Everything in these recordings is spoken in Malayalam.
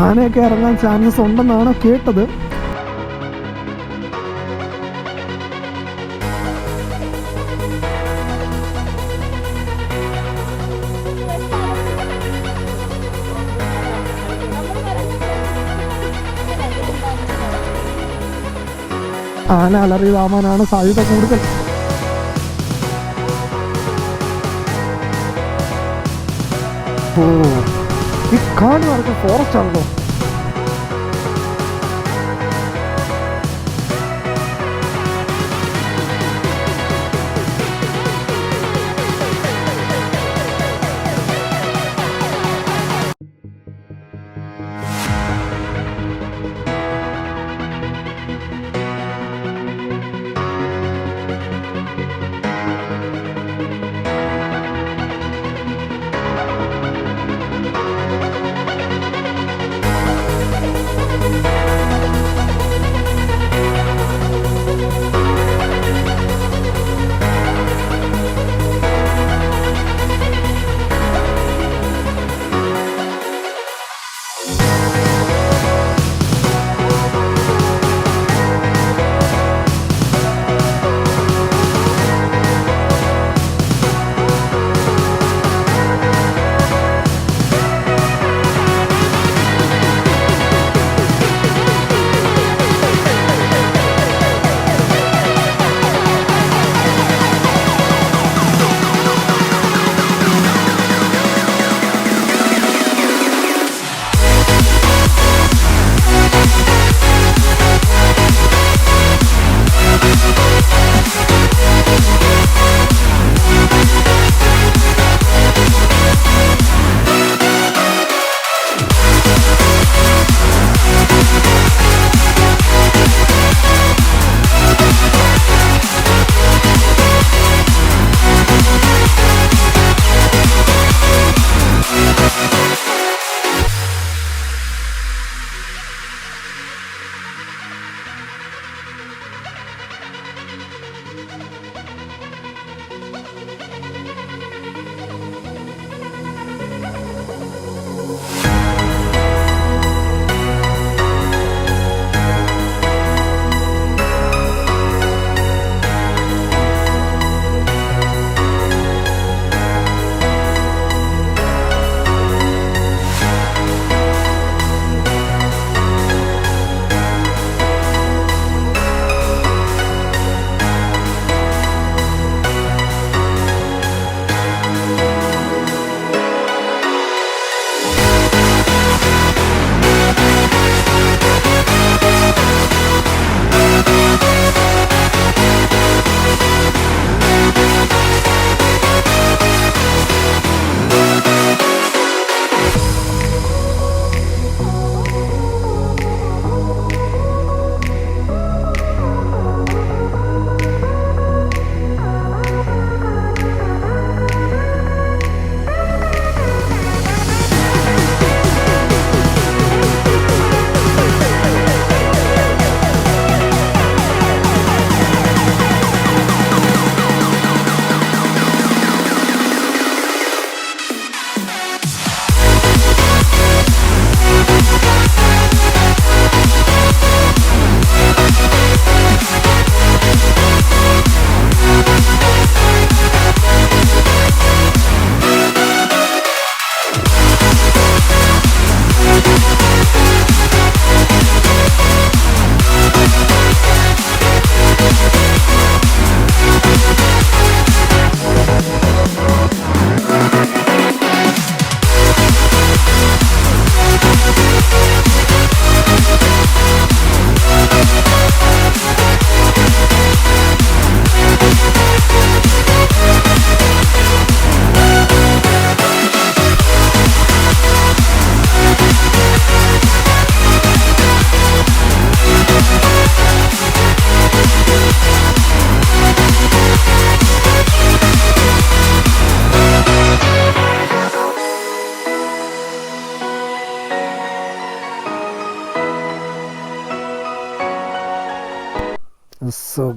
ആനയൊക്കെ ഇറങ്ങാൻ ചാൻസസ് ഉണ്ടെന്നാണ് കേട്ടത്. ആന അലറി വാമാനാണ് സാധ്യത കൂടുതൽ. ഓ ഈ കാണുന്നവർക്ക് ഫോറസ്റ്റ് ആണല്ലോ?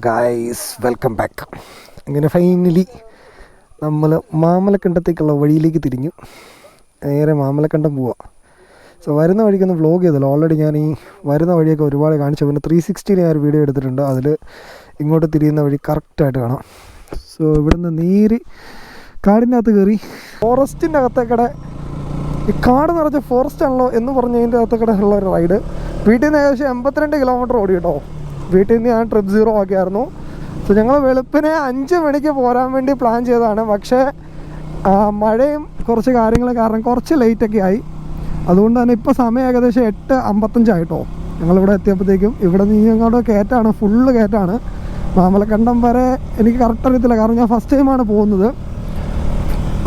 ഗായ്സ് വെൽക്കം ബാക്ക് അങ്ങനെ ഫൈനലി നമ്മൾ മാമലക്കണ്ടത്തേക്കുള്ള വഴിയിലേക്ക് തിരിഞ്ഞു. നേരെ മാമലക്കണ്ടം പോവാം. സോ വരുന്ന വഴിക്കൊന്ന് വ്ലോഗ് ചെയ്തല്ലോ. ഓൾറെഡി ഞാൻ ഈ വരുന്ന വഴിയൊക്കെ ഒരുപാട് കാണിച്ചു. പിന്നെ ത്രീ സിക്സ്റ്റിയിൽ ഞാൻ ഒരു വീഡിയോ എടുത്തിട്ടുണ്ട്. അതിൽ ഇങ്ങോട്ട് തിരിയുന്ന വഴി കറക്റ്റായിട്ട് കാണാം. സോ ഇവിടുന്ന് നീരി കാടിന്റെ അകത്ത് കയറി ഫോറസ്റ്റിന്റെ അകത്തേക്കടെ ഈ കാട് നിറച്ച ഫോറസ്റ്റ് ആണല്ലോ എന്ന് പറഞ്ഞതിന്റെ അകത്തേക്കടെ ഉള്ള ഒരു റൈഡ് വീട്ടിൽ നിന്ന് ഏകദേശം എൺപത്തിരണ്ട് കിലോമീറ്റർ ഓടി കേട്ടോ വീട്ടിൽ നിന്ന് ഞാൻ ട്രിപ്പ് സീറോ ആക്കിയായിരുന്നു. സോ ഞങ്ങൾ വെളുപ്പിനെ അഞ്ച് മണിക്ക് പോരാൻ വേണ്ടി പ്ലാൻ ചെയ്തതാണ്. പക്ഷേ മഴയും കുറച്ച് കാര്യങ്ങൾ കാരണം കുറച്ച് ലേറ്റൊക്കെ ആയി. അതുകൊണ്ട് തന്നെ ഇപ്പോൾ സമയം ഏകദേശം എട്ട് അമ്പത്തഞ്ചായിട്ടോ ഞങ്ങളിവിടെ എത്തിയപ്പോഴത്തേക്കും ഇവിടെ നിന്ന് അങ്ങോട്ട് കയറ്റാണ് ഫുള്ള് കയറ്റാണ് മാമലക്കണ്ടം വരെ എനിക്ക് കറക്റ്റ് അറിയത്തില്ല. കാരണം ഞാൻ ഫസ്റ്റ് ടൈമാണ് പോകുന്നത്.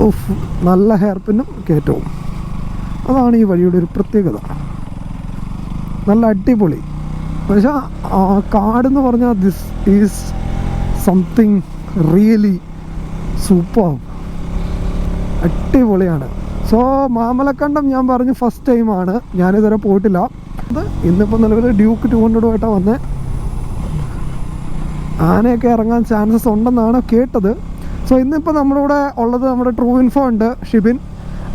ഉഫ്, നല്ല ഹെയർ പിന്നും കയറ്റവും അതാണ് ഈ വഴിയുടെ ഒരു പ്രത്യേകത. നല്ല അടിപൊളി. പക്ഷേ കാടെന്ന് പറഞ്ഞാൽ this is something really super അടിപൊളിയാണ്. സോ മാമലക്കണ്ടം ഞാൻ പറഞ്ഞു ഫസ്റ്റ് ടൈമാണ് ഞാനിതുവരെ പോയിട്ടില്ല. അത് ഇന്നിപ്പോൾ നിലവിൽ ഡ്യൂക്ക് ടു ഹൺഡ്രഡുമായിട്ടാണ് വന്നത് ആനയൊക്കെ ഇറങ്ങാൻ ചാൻസസ് ഉണ്ടെന്നാണ് കേട്ടത്. സോ ഇന്നിപ്പോൾ നമ്മുടെ കൂടെ ഉള്ളത് നമ്മുടെ ട്രൂ ഇൻഫോ ഉണ്ട് ഷിബിൻ.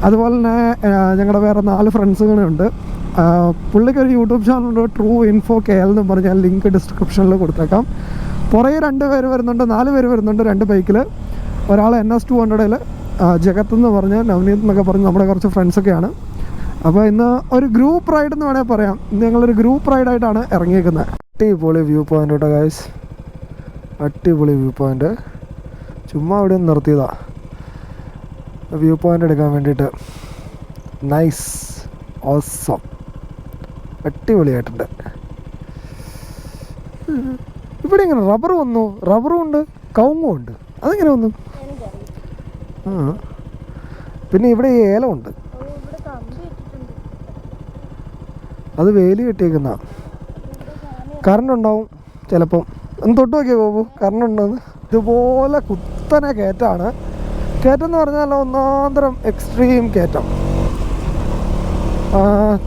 അതുപോലെ തന്നെ ഞങ്ങളുടെ വേറെ നാല് ഫ്രണ്ട്സുകളുണ്ട് പുള്ളിക്ക് ഒരു യൂട്യൂബ് ചാനലുണ്ട് ട്രൂ ഇൻഫോ കെ എൽ എന്ന് പറഞ്ഞാൽ ലിങ്ക് ഡിസ്ക്രിപ്ഷനിൽ കൊടുത്തേക്കാം. പുറകെ രണ്ട് പേര് വരുന്നുണ്ട് നാല് പേര് വരുന്നുണ്ട് രണ്ട് ബൈക്കിൽ ഒരാൾ എൻ എസ് ടു ഹൺഡ്രഡിൽ ജഗത്ത് എന്ന് പറഞ്ഞ് നവനീത് എന്നൊക്കെ പറഞ്ഞ് നമ്മുടെ കുറച്ച് ഫ്രണ്ട്സൊക്കെയാണ് അപ്പോൾ ഇന്ന് ഒരു ഗ്രൂപ്പ് റൈഡ് എന്ന് വേണമെങ്കിൽ പറയാം. ഇന്ന് ഞങ്ങളൊരു ഗ്രൂപ്പ് റൈഡായിട്ടാണ് ഇറങ്ങിയേക്കുന്നത്. അടിപൊളി വ്യൂ പോയിന്റ് കേട്ടോ ഗൈസ് അടിപൊളി വ്യൂ പോയിന്റ് ചുമ്മാ അവിടെ ഒന്ന് നിർത്തിയതാ. വ്യൂ പോയിന്റ് എടുക്കാൻ വേണ്ടിയിട്ട്. നൈസ് ഓസം അടിപൊളിയായിട്ടുണ്ട്. ഇവിടെ ഇങ്ങനെ റബ്ബർ വന്നു? റബ്ബറും ഉണ്ട് കവുങ്ങും ഉണ്ട്. അതെങ്ങനെ വന്നു? ആ. പിന്നെ ഇവിടെ ഈ ഏലമുണ്ട് അത് വേലി കെട്ടിയേക്കുന്ന. കറണ്ട് ഉണ്ടാവും ചിലപ്പം. ഒന്ന് തൊട്ട് നോക്കിയാൽ ബാബു കറണ്ട് ഉണ്ടെന്ന്. ഇതുപോലെ കുത്തനെ കയറ്റാണ് കയറ്റം എന്ന് പറഞ്ഞാൽ ഒന്നാന്തരം എക്സ്ട്രീം കയറ്റം.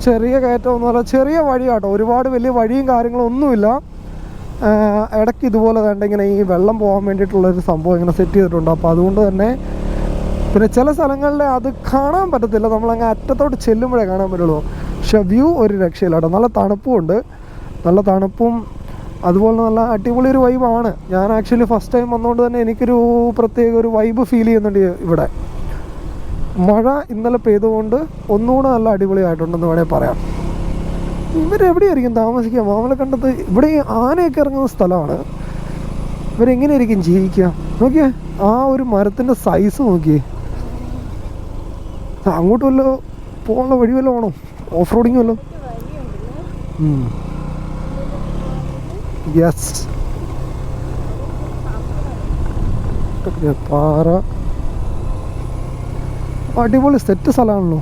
ചെറിയ കയറ്റം എന്ന് പറഞ്ഞാൽ ചെറിയ വഴിയാട്ടോ. ഒരുപാട് വലിയ വഴിയും കാര്യങ്ങളും ഒന്നുമില്ല. ഇടയ്ക്ക് ഇതുപോലെ തന്നെ ഇങ്ങനെ ഈ വെള്ളം പോകാൻ വേണ്ടിയിട്ടുള്ളൊരു സംഭവം ഇങ്ങനെ സെറ്റ് ചെയ്തിട്ടുണ്ട്. അപ്പോൾ അതുകൊണ്ട് തന്നെ പിന്നെ ചില സ്ഥലങ്ങളിൽ അത് കാണാൻ പറ്റത്തില്ല. നമ്മളങ്ങ് അറ്റത്തോട്ട് ചെല്ലുമ്പോഴേ കാണാൻ പറ്റുള്ളൂ. പക്ഷെ വ്യൂ ഒരു രക്ഷയില്ല കേട്ടോ നല്ല തണുപ്പുമുണ്ട്. നല്ല തണുപ്പും അതുപോലെ നല്ല അടിപൊളി ഒരു വൈബാണ് ഞാൻ ആക്ച്വലി ഫസ്റ്റ് ടൈം വന്നുകൊണ്ട് തന്നെ എനിക്കൊരു പ്രത്യേക ഒരു വൈബ് ഫീൽ ചെയ്യുന്നുണ്ട് ഇവിടെ. മഴ ഇന്നലെ പെയ്തുകൊണ്ട് ഒന്നുകൂടെ നല്ല അടിപൊളിയായിട്ടുണ്ടെന്ന് വേണേൽ പറയാം. ഇവരെവിടെയായിരിക്കും താമസിക്കുക? മാമലക്കണ്ടത്ത് ഇവിടെ ആനയൊക്കെ ഇറങ്ങുന്ന സ്ഥലമാണ്. ഇവരെങ്ങനെയായിരിക്കും ജീവിക്കുക? നോക്കിയേ ആ ഒരു മരത്തിന്റെ സൈസ് നോക്കിയേ. അങ്ങോട്ട് വല്ലോ പോകാനുള്ള വഴി വല്ലതും ആണോ ഓഫ് റോഡിങ് വല്ലോ യെസ് പാറ. അടിപൊളി സെറ്റ് സ്ഥലമാണല്ലോ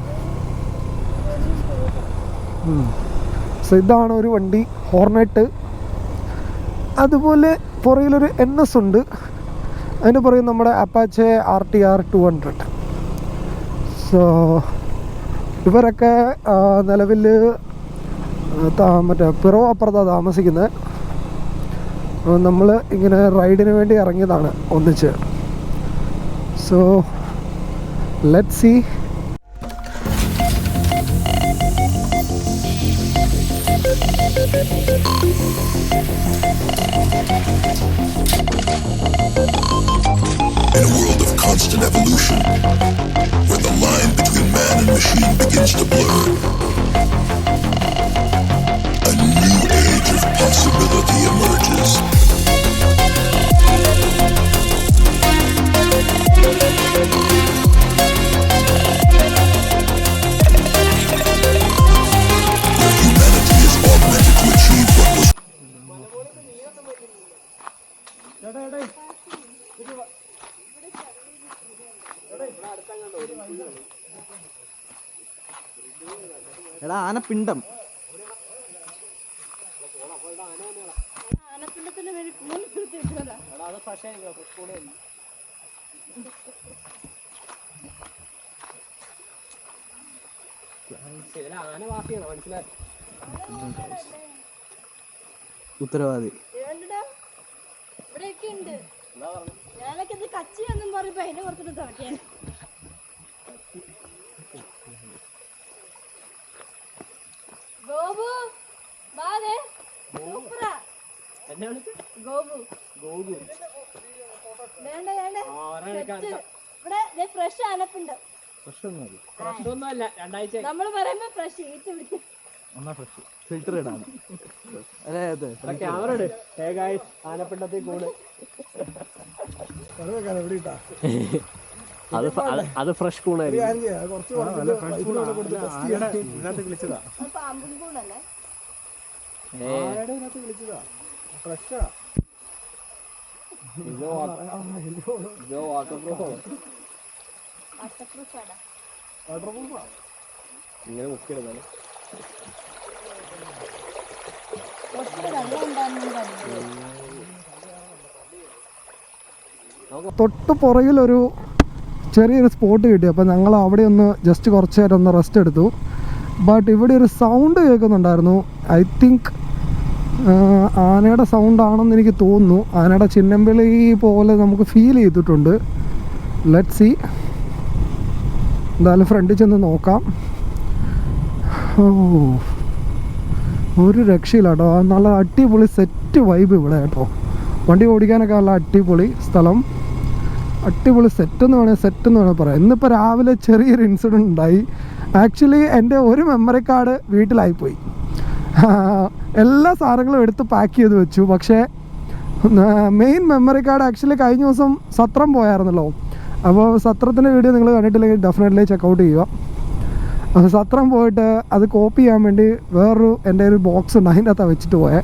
സോ ഇതാണ് ഒരു വണ്ടി ഹോർണറ്റ് അതുപോലെ പുറകിലൊരു എൻ എസ് ഉണ്ട്. അതിന് പുറകിൽ നമ്മുടെ Apache R T R two hundred so ഇവരൊക്കെ നിലവിൽ മറ്റേ പിറവ അപ്പുറത്താണ് താമസിക്കുന്നത് നമ്മൾ ഇങ്ങനെ റൈഡിന് വേണ്ടി ഇറങ്ങിയതാണ് ഒന്നിച്ച്. സോ ലെറ്റ് സി എടാ ആനപ്പിണ്ടം. ഉത്തരവാദി. ഇവിടെയൊക്കെ ഉണ്ട് ഞാനൊക്കെ ഇത് കച്ചി എന്നും പറഞ്ഞപ്പോ അതിനെ ഗോപു വാതേ സൂപ്പറാ. ഗോപു. വേണ്ട വേണ്ട. സെറ്റ്. ഇവിടെ ഫ്രഷ് ആനപ്പുണ്ട് പ്രശ്നമൊന്നുമല്ല രണ്ടാഴ്ച നമ്മൾ പറയുമ്പോ ഫ്രഷ് ഈറ്റ് പിടിക്കും. ഫിൽറ്റർ ഇടാണ് അല്ലേ അതെ. ക്യാമറ ഇട്. ആനപ്പിണ്ടത്തിൽ കൂട്. അത് അത് ഫ്രഷ് കൂണായിരുന്നു കാര്യം പാമ്പും കൂടല്ലേ ഇതിനകത്ത് വിളിച്ചതാ. ഫ്രഷാ. അട്ടപ്രൂഫാടാ വാട്ടർ പ്രൂഫാ ഇങ്ങനെ കുറച്ച് തൊട്ട് പുറകിലൊരു ചെറിയൊരു സ്പോട്ട് കിട്ടി. അപ്പോൾ ഞങ്ങൾ അവിടെ ഒന്ന് ജസ്റ്റ് കുറച്ച് നേരം ഒന്ന് റെസ്റ്റ് എടുത്തു. ബട്ട് ഇവിടെ ഒരു സൗണ്ട് കേൾക്കുന്നുണ്ടായിരുന്നു. ഐ തിങ്ക് ആനയുടെ സൗണ്ട് ആണെന്ന് എനിക്ക് തോന്നുന്നു. ആനയുടെ ചിന്നമ്പിളി പോലെ നമുക്ക് ഫീൽ ചെയ്തിട്ടുണ്ട്. ലെറ്റ് സി എന്തായാലും ഫ്രണ്ടിൽ ചെന്ന് നോക്കാം. ഓ ഒരു രക്ഷയില്ല കേട്ടോ നല്ല അടിപൊളി സെറ്റ് വൈബ് ഇവിടെ കേട്ടോ. വണ്ടി ഓടിക്കാനൊക്കെ നല്ല അടിപൊളി സ്ഥലം. അടിപൊളി സെറ്റ് എന്ന് വേണേൽ സെറ്റ് എന്ന് വേണേൽ പറയാം. ഇന്നിപ്പോൾ രാവിലെ ചെറിയൊരു ഇൻസിഡന്റ് ഉണ്ടായി. ആക്ച്വലി എന്റെ ഒരു മെമ്മറി കാർഡ് വീട്ടിലായിപ്പോയി. എല്ലാ സാധനങ്ങളും എടുത്ത് പാക്ക് ചെയ്ത് വെച്ചു. പക്ഷേ മെയിൻ മെമ്മറി കാർഡ് ആക്ച്വലി കഴിഞ്ഞ ദിവസം സത്രം പോയായിരുന്നല്ലോ. അപ്പോൾ സത്രത്തിന്റെ വീഡിയോ നിങ്ങൾ കണ്ടിട്ടില്ലെങ്കിൽ ഡെഫിനറ്റ്ലി ചെക്കൗട്ട് ചെയ്യുക. അപ്പോൾ സത്രം പോയിട്ട് അത് കോപ്പി ചെയ്യാൻ വേണ്ടി വേറൊരു എന്റെ ഒരു ബോക്സ് ഉണ്ട്. അതിന്റെ അകത്താണ് വെച്ചിട്ട് പോയത്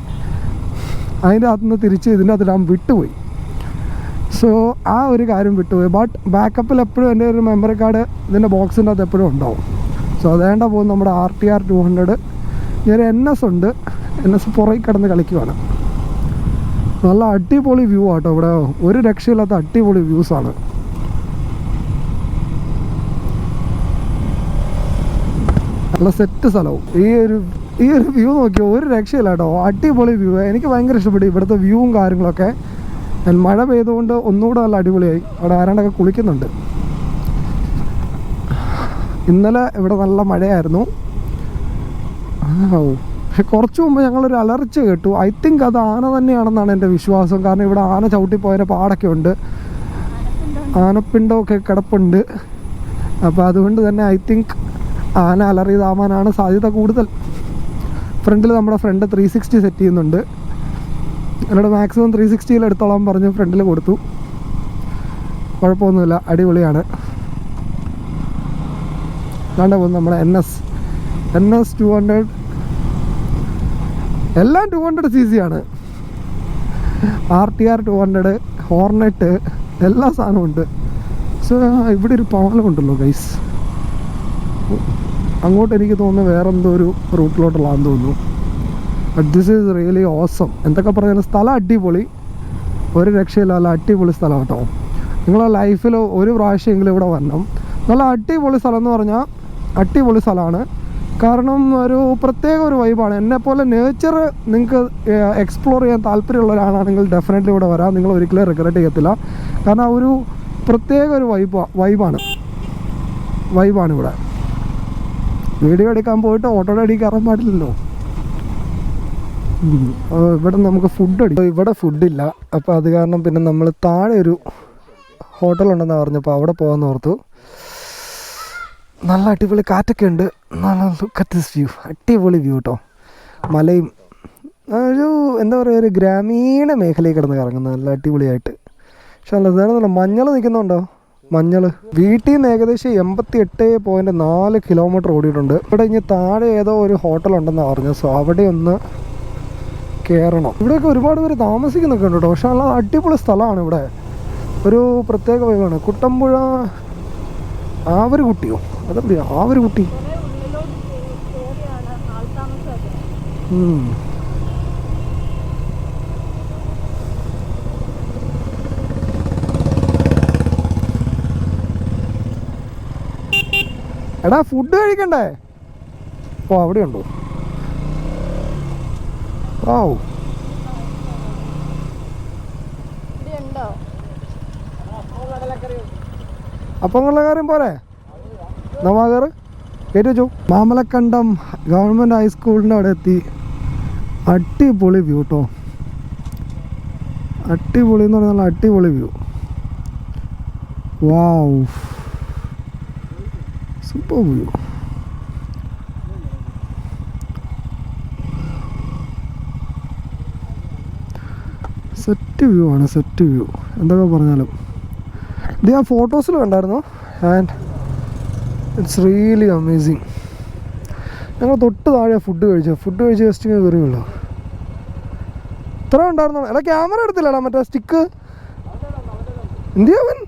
അതിന്റെ അകത്തുനിന്ന് തിരിച്ച് ഇതിന്റെ അകത്ത് ഇടാൻ വിട്ടുപോയി. സോ ആ ഒരു കാര്യം വിട്ടുപോയി. ബട്ട് ബാക്കപ്പിൽ എപ്പോഴും എന്റെ ഒരു മെമ്മറി കാർഡ് ഇതിന്റെ ബോക്സിന്റെ അകത്ത് എപ്പോഴും ഉണ്ടാവും. സോ അതേണ്ട പോകും നമ്മുടെ R T R two hundred ഞാൻ എൻ എസ് ഉണ്ട്. എൻ എസ് പുറകിൽ കിടന്ന് കളിക്കുവാണ്. നല്ല അടിപൊളി വ്യൂ ആട്ടോ ഇവിടെ. ഒരു രക്ഷയില്ലാത്ത അടിപൊളി വ്യൂസാണ് നല്ല സെറ്റ് സ്ഥലവും. ഈ ഒരു ഈ ഒരു വ്യൂ നോക്കിയോ ഒരു രക്ഷയില്ല കേട്ടോ. അടിപൊളി വ്യൂ എനിക്ക് ഭയങ്കര ഇഷ്ടപ്പെട്ടു ഇവിടുത്തെ വ്യൂവും കാര്യങ്ങളൊക്കെ. മഴ പെയ്തുകൊണ്ട് ഒന്നുകൂടെ നല്ല അടിപൊളിയായി. അവിടെ ആരാണ്ടൊക്കെ കുളിക്കുന്നുണ്ട്. ഇന്നലെ ഇവിടെ നല്ല മഴയായിരുന്നു. കുറച്ച് മുമ്പ് ഞങ്ങളൊരു അലർച്ച കേട്ടു. ഐ തിങ്ക് അത് ആന തന്നെയാണെന്നാണ് എന്റെ വിശ്വാസം. കാരണം ഇവിടെ ആന ചവിട്ടിപ്പോയതിന്റെ പാടൊക്കെ ഉണ്ട്. ആനപ്പിണ്ടമൊക്കെ കിടപ്പുണ്ട്. അപ്പോൾ അതുകൊണ്ട് തന്നെ ഐ തിങ്ക് ആന അലറിയതാവാനാണ് സാധ്യത കൂടുതൽ. ഫ്രണ്ടിൽ നമ്മുടെ ഫ്രണ്ട് ത്രീ സിക്സ്റ്റി സെറ്റ് ചെയ്യുന്നുണ്ട്. എന്നോട് മാക്സിമം ത്രീ സിക്സ്റ്റിയിൽ എടുത്തോളാൻ പറഞ്ഞ് ഫ്രണ്ടിൽ കൊടുത്തു. കുഴപ്പമൊന്നുമില്ല അടിപൊളിയാണ്. കണ്ട നമ്മുടെ N S N S two hundred എല്ലാം ടു ഹൺഡ്രഡ് സി സി ആണ്. R T R two hundred Hornet എല്ലാ സാധനവും ഉണ്ട്. സോ ഇവിടെ ഒരു പാലം ഉണ്ടല്ലോ ഗൈസ് അങ്ങോട്ട് എനിക്ക് തോന്നുന്നു വേറെ എന്തോ ഒരു റൂട്ടിലോട്ടുള്ളതെന്ന് തോന്നുന്നു. But this is really awesome എന്തൊക്കെ പറഞ്ഞാലും സ്ഥലം അടിപൊളി. ഒരു രക്ഷയില്ല നല്ല അടിപൊളി സ്ഥലം കേട്ടോ. നിങ്ങളെ ലൈഫിൽ ഒരു പ്രാവശ്യമെങ്കിലും ഇവിടെ വരണം. നല്ല അടിപൊളി സ്ഥലം എന്ന് പറഞ്ഞാൽ അടിപൊളി സ്ഥലമാണ്. കാരണം ഒരു പ്രത്യേക ഒരു വൈബാണ് എന്നെപ്പോലെ നേച്ചർ നിങ്ങൾക്ക് എക്സ്പ്ലോർ ചെയ്യാൻ താല്പര്യമുള്ള ഒരാളാണെങ്കിൽ ഡെഫിനറ്റ്ലി ഇവിടെ വരാം. നിങ്ങൾ ഒരിക്കലും റിഗ്രറ്റ് ചെയ്യത്തില്ല. കാരണം ആ ഒരു പ്രത്യേക ഒരു വൈബ് വൈബാണ് വൈബാണ് ഇവിടെ. വീഡിയോ എടുക്കാൻ പോയിട്ട് ഓട്ടോടെ അടി കയറാൻ പാടില്ലല്ലോ. ഇവിടെ നമുക്ക് ഫുഡ് അടിക്കും ഇവിടെ ഫുഡില്ല അപ്പോൾ അത് കാരണം പിന്നെ നമ്മൾ താഴെ ഒരു ഹോട്ടലുണ്ടെന്നാണ് പറഞ്ഞപ്പോൾ അവിടെ പോകാമെന്ന് ഓർത്തു. നല്ല അടിപൊളി കാറ്റൊക്കെ ഉണ്ട്. നല്ല ലുക്ക് അറ്റ് ദിസ് വ്യൂ അടിപൊളി വ്യൂ കേട്ടോ മലയും ഒരു എന്താ പറയുക ഒരു ഗ്രാമീണ മേഖലയിൽ കിടന്ന് കറങ്ങുന്നത് നല്ല അടിപൊളിയായിട്ട്. പക്ഷെ നല്ല ഇതാണ് മഞ്ഞൾ നിൽക്കുന്നുണ്ടോ? മഞ്ഞൾ. വീട്ടിൽ നിന്ന് ഏകദേശം എൺപത്തി എട്ട് പോയിന്റ് നാല് കിലോമീറ്റർ ഓടിയിട്ടുണ്ട്. ഇവിടെ ഇനി താഴെ ഏതോ ഒരു ഹോട്ടലുണ്ടെന്ന് പറഞ്ഞു സോ അവിടെ ഒന്ന് കയറണം ഇവിടെയൊക്കെ ഒരുപാട് പേര് താമസിക്കുന്നൊക്കെ ഉണ്ട് കേട്ടോ പക്ഷെ നല്ല അടിപൊളി സ്ഥലമാണ് ഇവിടെ. ഒരു പ്രത്യേക വൈവാണ് കുട്ടമ്പുഴ ആവരുകുട്ടിയോ ഒരു കുട്ടിയോ? കുറെ ആ ഒരു കുട്ടി എടാ ഫുഡ് കഴിക്കണ്ടേ? ഓ അവിടെ ഉണ്ടോ ഓ ഇവിടെ ഉണ്ടോ അപ്പം ഉള്ള കാര്യം പോരെ? നവാകർ കയറ്റി വെച്ചു മാമലക്കണ്ടം ഗവൺമെന്റ് ഹൈസ്കൂളിന്റെ അവിടെ എത്തി. അടിപൊളി വ്യൂ കേട്ടോ അടിപൊളി എന്ന് പറഞ്ഞാൽ അടിപൊളി view wow super view set view ആണ് സെറ്റ് വ്യൂ എന്തൊക്കെ പറഞ്ഞാലും. ഇത് ഞാൻ ഫോട്ടോസിൽ കണ്ടായിരുന്നു. ആൻഡ് ഇറ്റ്സ് റിയലി അമേസിങ് ഞങ്ങൾ തൊട്ട് താഴെ ഫുഡ് കഴിച്ചു ഫുഡ് കഴിച്ച് ജസ്റ്റ് ഇങ്ങനെ കയറിയുള്ളൂ ഇത്ര ഉണ്ടായിരുന്നു. അല്ല ക്യാമറ എടുത്തില്ലടാ മറ്റേ സ്റ്റിക്ക് എന്തിയാവൻ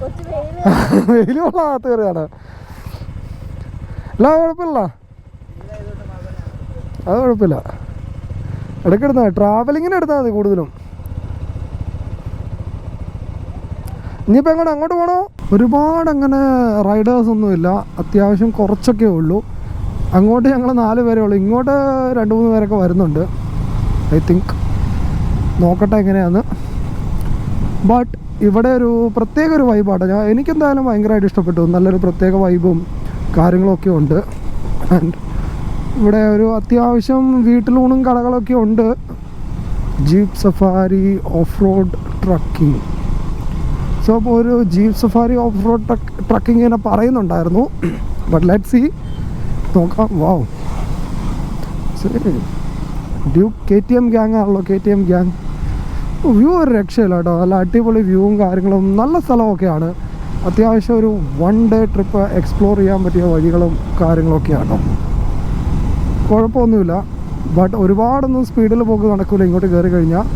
കുറച്ച് കൊള്ളാത്ത കയറിയാണ് അല്ല കുഴപ്പമില്ല. അത് കുഴപ്പമില്ല. ഇടയ്ക്ക് എടുത്താൽ ട്രാവലിങ്ങിന് എടുത്താൽ മതി കൂടുതലും. ഇനിയിപ്പോൾ എങ്ങോട്ട് അങ്ങോട്ട് പോകണോ ഒരുപാട് അങ്ങനെ റൈഡേഴ്സ് ഒന്നുമില്ല. അത്യാവശ്യം കുറച്ചൊക്കെ ഉള്ളൂ. അങ്ങോട്ട് ഞങ്ങൾ നാല് പേരേ ഉള്ളൂ. ഇങ്ങോട്ട് രണ്ട് മൂന്ന് പേരൊക്കെ വരുന്നുണ്ട്. ഐ തിങ്ക് നോക്കട്ടെ എങ്ങനെയാന്ന്. ബട്ട് ഇവിടെ ഒരു പ്രത്യേക ഒരു വൈബാണ് ഞാൻ എനിക്കെന്തായാലും ഭയങ്കരമായിട്ട് ഇഷ്ടപ്പെട്ടു. നല്ലൊരു പ്രത്യേക വൈബും കാര്യങ്ങളൊക്കെ ഉണ്ട്. ആൻഡ് ഇവിടെ ഒരു അത്യാവശ്യം വീട്ടിലൂണും കടകളൊക്കെ ഉണ്ട്. Jeep safari off road trekking so അപ്പോൾ ഒരു jeep safari off road trekking ഇങ്ങനെ പറയുന്നുണ്ടായിരുന്നു. ബട്ട് ലെറ്റ് സി നോക്കാം. ശരി Duke K T M gang ആണല്ലോ K T M gang view ഒരു രക്ഷയില്ല കേട്ടോ. നല്ല അടിപൊളി വ്യൂവും കാര്യങ്ങളും. നല്ല സ്ഥലമൊക്കെയാണ്. അത്യാവശ്യം ഒരു വൺ ഡേ ട്രിപ്പ് എക്സ്പ്ലോർ ചെയ്യാൻ പറ്റിയ വഴികളും കാര്യങ്ങളൊക്കെയാണ്. കുഴപ്പമൊന്നുമില്ല. ബട്ട് ഒരുപാടൊന്നും സ്പീഡിൽ പോക്ക് നടക്കില്ല ഇങ്ങോട്ട് കയറി കഴിഞ്ഞാൽ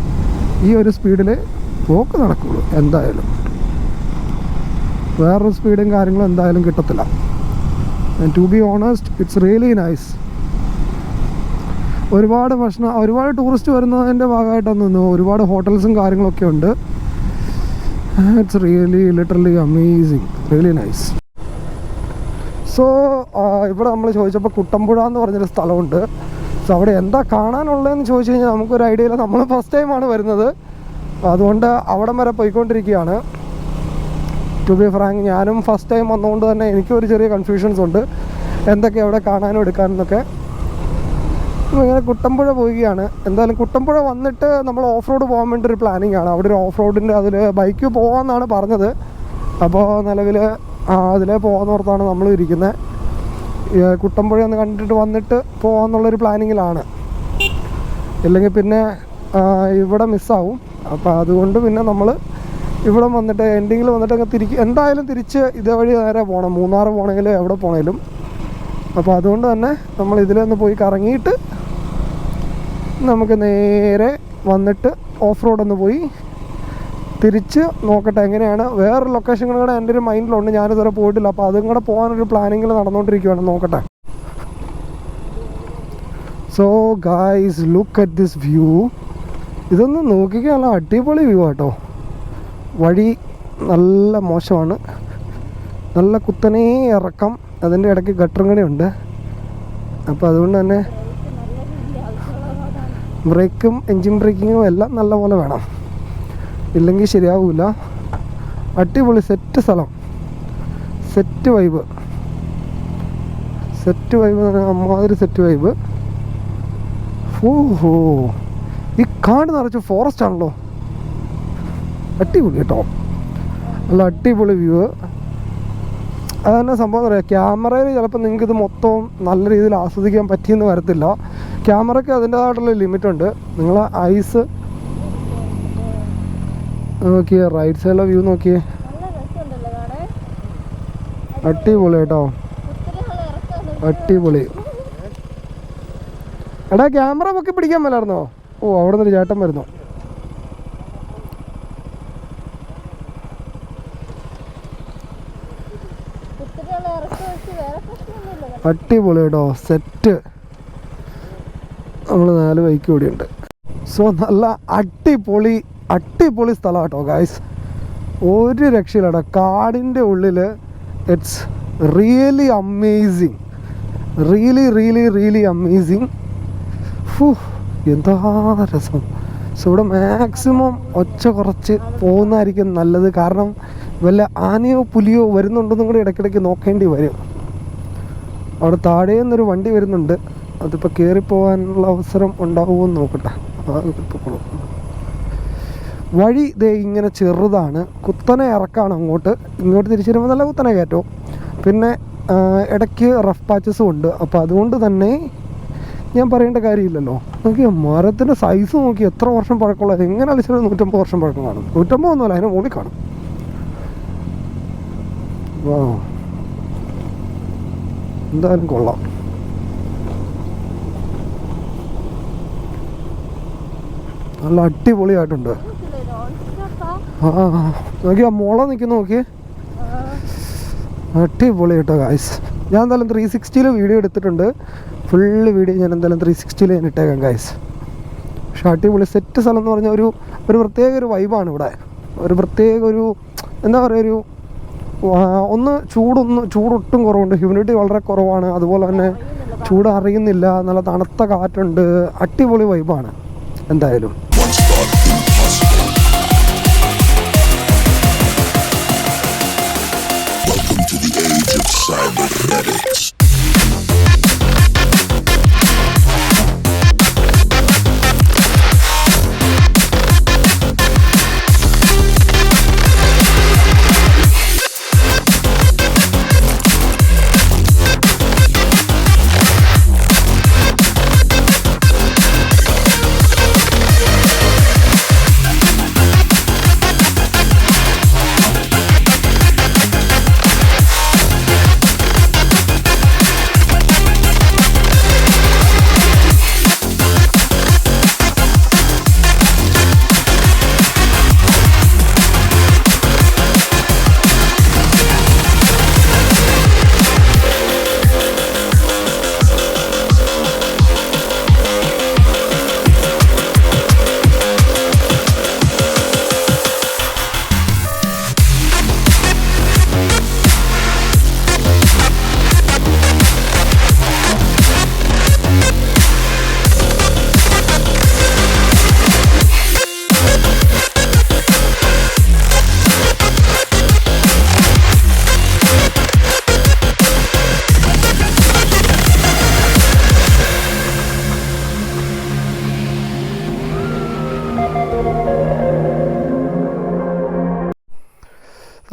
ഈ ഒരു സ്പീഡിൽ പോക്ക് നടക്കുള്ളൂ എന്തായാലും. വേറൊരു സ്പീഡും കാര്യങ്ങളും എന്തായാലും കിട്ടത്തില്ല. To be honest it's really nice ഒരുപാട് ഭക്ഷണം ഒരുപാട് ടൂറിസ്റ്റ് വരുന്നതിന്റെ ഭാഗമായിട്ടൊന്നും ഒരുപാട് ഹോട്ടൽസും കാര്യങ്ങളൊക്കെ ഉണ്ട്. It's really literally amazing really nice so ഇവിടെ നമ്മൾ ചോദിച്ചപ്പോൾ കുട്ടമ്പുഴ എന്ന് പറഞ്ഞൊരു സ്ഥലമുണ്ട്. സോ അവിടെ എന്താ കാണാനുള്ളതെന്ന് ചോദിച്ചു കഴിഞ്ഞാൽ നമുക്കൊരു ഐഡിയ ഇല്ല. നമ്മൾ ഫസ്റ്റ് ടൈമാണ് വരുന്നത്. അതുകൊണ്ട് അവിടം വരെ പോയിക്കൊണ്ടിരിക്കുകയാണ്. ടു ബി ഫ്രാങ്ക് ഞാനും ഫസ്റ്റ് ടൈം വന്നുകൊണ്ട് തന്നെ എനിക്കും ഒരു ചെറിയ കൺഫ്യൂഷൻസ് ഉണ്ട്. എന്തൊക്കെ അവിടെ കാണാനും എടുക്കാനെന്നൊക്കെ ഇങ്ങനെ കുട്ടമ്പുഴ പോവുകയാണ്. എന്തായാലും കുട്ടമ്പുഴ വന്നിട്ട് നമ്മൾ ഓഫ് റോഡ് പോകാൻ വേണ്ടി ഒരു പ്ലാനിങ് ആണ്. അവിടെ ഒരു ഓഫ് റോഡിന്റെ അതിൽ ബൈക്ക് പോകാമെന്നാണ് പറഞ്ഞത് അപ്പോൾ നിലവിൽ അതിലേ പോകാമെന്നോർത്താണ് നമ്മൾ ഇരിക്കുന്നത് കുട്ടമ്പുഴ ഒന്ന് കണ്ടിട്ട് വന്നിട്ട് പോകാമെന്നുള്ളൊരു പ്ലാനിങ്ങിലാണ് ഇല്ലെങ്കിൽ പിന്നെ ഇവിടെ മിസ്സാവും അപ്പോൾ അതുകൊണ്ട് പിന്നെ നമ്മൾ ഇവിടെ വന്നിട്ട് എൻഡിങ്ങിൽ വന്നിട്ട് അങ്ങ് തിരിച്ച് എന്തായാലും തിരിച്ച് ഇതേവഴി നേരെ പോകണം മൂന്നാർ പോകണമെങ്കിൽ എവിടെ പോകണേലും അപ്പോൾ അതുകൊണ്ട് തന്നെ നമ്മൾ ഇതിലൊന്ന് പോയി കറങ്ങിയിട്ട് നമുക്ക് നേരെ വന്നിട്ട് ഓഫ് റോഡ് ഒന്ന് പോയി തിരിച്ച് നോക്കട്ടെ എങ്ങനെയാണ്. വേറൊരു ലൊക്കേഷൻ കൂടെ എന്റെ ഒരു മൈൻഡിലുണ്ട് ഞാനിതുവരെ പോയിട്ടില്ല. അപ്പോൾ അതും കൂടെ പോകാനൊരു പ്ലാനിങ്ങിൽ നടന്നുകൊണ്ടിരിക്കുകയാണ് നോക്കട്ടെ. So guys look at this view ഇതൊന്ന് നോക്കിക്കാനുള്ള അടിപൊളി വ്യൂ ആട്ടോ. വഴി നല്ല മോശമാണ്. നല്ല കുത്തനേ ഇറക്കം അതിന്റെ ഇടയ്ക്ക് ഗട്ടറും കൂടെ ഉണ്ട്. അപ്പോൾ അതുകൊണ്ട് തന്നെ ബ്രേക്കും എൻജിൻ ബ്രേക്കിങ്ങും എല്ലാം നല്ല പോലെ വേണം. ഇല്ലെങ്കിൽ ശരിയാവില്ല അടിപൊളി സെറ്റ് സ്ഥലം. Set vibe. സെറ്റ് വൈബ് എന്ന് പറഞ്ഞാൽ അമ്മാതിരി സെറ്റ് വൈബ്. ഓഹോ ഈ കാട് നിറച്ച് ഫോറസ്റ്റ് ആണല്ലോ. അടിപൊളി കേട്ടോ. നല്ല അടിപൊളി വ്യൂ അത് തന്നെ സംഭവം എന്ന് പറയാം ക്യാമറയിൽ ചിലപ്പോൾ നിങ്ങൾക്ക് ഇത് മൊത്തം നല്ല രീതിയിൽ ആസ്വദിക്കാൻ പറ്റിയെന്ന് വരത്തില്ല. ക്യാമറയ്ക്ക് അതിന്റേതായിട്ടുള്ള ലിമിറ്റുണ്ട് നിങ്ങൾ ഐസ് നോക്കിയേ റൈറ്റ് സൈഡിലെ വ്യൂ നോക്കിയേ. അടിപൊളി കേട്ടോ. അടിപൊളി. എടാ ക്യാമറ പൊക്കി പിടിക്കാൻ മേലായിരുന്നോ? ഓ അവിടെ നിന്നൊരു ചേട്ടൻ വരുന്നു ഒത്തിരി ആൾ ഇറക്കം വെച്ച് വേറെ പ്രശ്നമൊന്നുമില്ല അടിപൊളി കേട്ടോ സെറ്റ് നമ്മൾ നാല് ബൈക്ക് കൂടിയുണ്ട് സോ നല്ല അടിപൊളി അടിപൊളി സ്ഥലം കേട്ടോ ഗായ്സ് ഒരു രക്ഷയിലട കാടിന്റെ ഉള്ളിൽ it's really amazing really really really amazing ഫു എന്താ രസം. സോ ഇവിടെ മാക്സിമം ഒച്ച കുറച്ച് പോകുന്നതായിരിക്കും നല്ലത്. കാരണം വല്ല ആനയോ പുലിയോ വരുന്നുണ്ടെന്നും കൂടി ഇടയ്ക്കിടയ്ക്ക് നോക്കേണ്ടി വരും. അവിടെ താഴെ നിന്നൊരു വണ്ടി വരുന്നുണ്ട്. അതിപ്പോൾ കയറിപ്പോകാനുള്ള അവസരം ഉണ്ടാവുമോ എന്ന് നോക്കട്ടെ. വഴി ദേ ഇങ്ങനെ ചെറുതാണ്. കുത്തനെ ഇറക്കാണ് അങ്ങോട്ട്. ഇങ്ങോട്ട് തിരിച്ചു വരുമ്പോൾ നല്ല കുത്തനെ കയറ്റവും. പിന്നെ ഇടയ്ക്ക് റഫ് പാച്ചസും ഉണ്ട്. അപ്പോൾ അതുകൊണ്ട് തന്നെ ഞാൻ പറയേണ്ട കാര്യമില്ലല്ലോ. നോക്കിയ മരത്തിന്റെ സൈസ് നോക്കി എത്ര വർഷം പഴക്കമുള്ളത് എങ്ങനെ അളിച്ചത് നൂറ്റമ്പത് വർഷം പഴക്കം കാണും നൂറ്റമ്പത് ഒന്നുമല്ല അതിന് മുകളിൽ കാണും വാ. എന്തായാലും കൊള്ളാം. നല്ല അടിപൊളിയായിട്ടുണ്ട്. നോക്കിയാ മുള നിൽക്കുന്ന നോക്കി. അടിപൊളി കേട്ടോ ഗായ്സ് ഞാൻ എന്തായാലും ത്രീ സിക്സ്റ്റിയിൽ വീഡിയോ എടുത്തിട്ടുണ്ട്. ഫുള്ള് വീഡിയോ ഞാൻ എന്തായാലും ത്രീ സിക്സ്റ്റിയിൽ ഞാൻ ഇട്ടേക്കാം ഗായ്സ് പക്ഷെ അടിപൊളി സെറ്റ് സ്ഥലം എന്ന് പറഞ്ഞാൽ ഒരു ഒരു പ്രത്യേക ഒരു വൈബാണ് ഇവിടെ. ഒരു പ്രത്യേക ഒരു എന്താ പറയുക ഒരു ഒന്ന് ചൂടൊന്ന് ചൂടൊട്ടും കുറവുണ്ട്. ഹ്യൂമിഡിറ്റി വളരെ കുറവാണ്. അതുപോലെ തന്നെ ചൂട് അറിയുന്നില്ല. നല്ല തണുത്ത കാറ്റുണ്ട്. അടിപൊളി വൈബാണ് എന്തായാലും. Once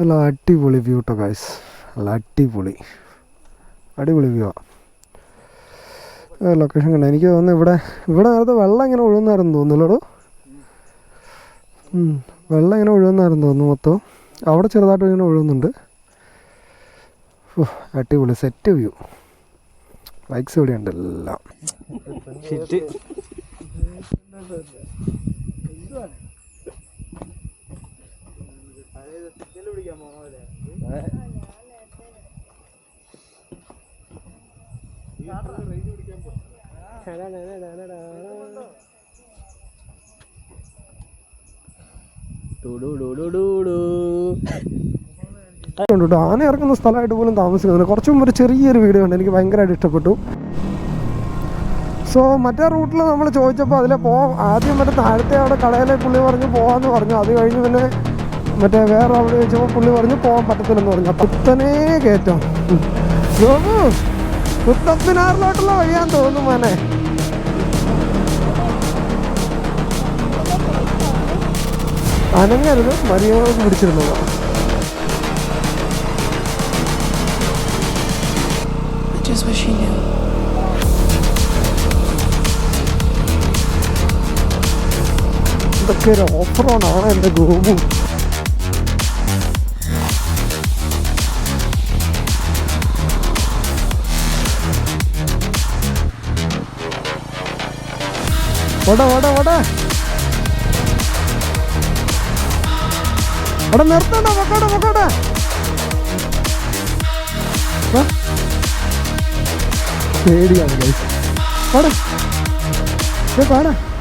നല്ല അടിപൊളി വ്യൂ കേട്ടോ ഗായ്സ് നല്ല അടിപൊളി. അടിപൊളി വ്യൂ ആ. ലൊക്കേഷൻ കണ്ട? എനിക്ക് തോന്നുന്നു ഇവിടെ ഇവിടെ നേരത്തെ വെള്ളം ഇങ്ങനെ ഒഴുകുന്നായിരുന്നു തോന്നുന്നല്ലോടോ ഉം, വെള്ളം ഇങ്ങനെ ഒഴുകുന്നായിരുന്നു തോന്നുന്നു മൊത്തം. അവിടെ ചെറുതായിട്ട് ഇങ്ങനെ ഒഴുകുന്നുണ്ട്. അടിപൊളി സെറ്റ് വ്യൂ ബൈക്സ് ഇവിടെ ഉണ്ട് എല്ലാം. ഉണ്ട് കേട്ടോ ആന ഇറങ്ങുന്ന സ്ഥലമായിട്ട് പോലും താമസിക്കുന്നുണ്ട് കുറച്ച് മുമ്പ് ഒരു ചെറിയൊരു വീട് ഉണ്ട് എനിക്ക് ഭയങ്കരമായിട്ട് ഇഷ്ടപ്പെട്ടു. സോ മറ്റേ റൂട്ടിൽ നമ്മൾ ചോദിച്ചപ്പോൾ അതിലെ പോവാം ആദ്യം മറ്റേ താഴത്തെ അവിടെ കടയിലെ പുള്ളി പറഞ്ഞു പോകാമെന്ന് പറഞ്ഞു. അത് കഴിഞ്ഞ് പിന്നെ മറ്റേ വേറെ അവിടെ ചോദിച്ചപ്പോൾ പുള്ളി പറഞ്ഞു പോകാൻ പറ്റത്തില്ലെന്ന് പറഞ്ഞു. കുത്തനേ കയറ്റം. ജോബു കുത്തപ്പിനാറിലോട്ടുള്ള വഴിയാന്ന് തോന്നുന്നു മോനെ. അനങ്ങരുത്. മര്യാദ പിടിച്ചിരുന്നതാ just wish he knew. ഇതൊക്കെ ഒരു ഓഫർ ഓണാണ് എന്റെ ഗോപു ഓടാ ഓടാ ഓടാ അവിടെ നിർത്തണ്ട പൊക്കോട്ടെ പൊക്കോട്ടെ പേടിയാണ് പാടാ. പാടാ.